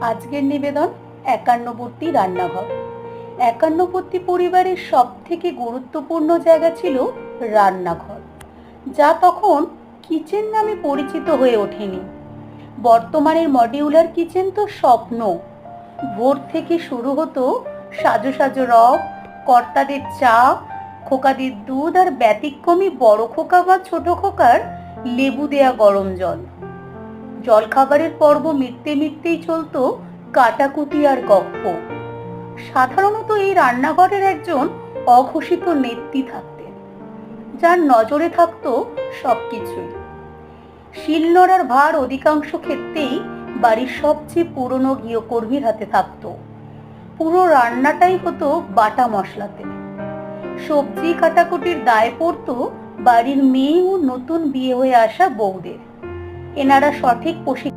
আজকের নিবেদন একান্নবর্তী রান্নাঘর। একান্নবর্তী পরিবারের সব থেকে গুরুত্বপূর্ণ জায়গা ছিল রান্নাঘর, যা তখন কিচেন নামে পরিচিত হয়ে ওঠেনি। বর্তমানের মডিউলার কিচেন তো স্বপ্ন। ভোর থেকে শুরু হতো সাজো সাজো রব, কর্তাদের চা, খোকাদের দুধ আর ব্যতিক্রমী বড় খোকা বা ছোট খোকার লেবু দেয়া গরম জল। জলখাবারের পর্ব মিটতে মিটতেই চলতো কাটাকুটি আর গপ্প। সাধারণত এই রান্নাঘরের একজন অঘোষিত নেত্রী থাকতেন, যার নজরে থাকতো সবকিছুই। শিলনোড়ার ভার অধিকাংশ ক্ষেত্রেই বাড়ির সবচেয়ে পুরনো গৃহকর্মীর হাতে থাকতো। পুরো রান্নাটাই হতো বাটা মশলাতে। সবজি কাটাকুটির দায় পড়তো বাড়ির মেয়ে ও নতুন বিয়ে হয়ে আসা বউদের। এনারা সঠিক প্রশিক্ষণ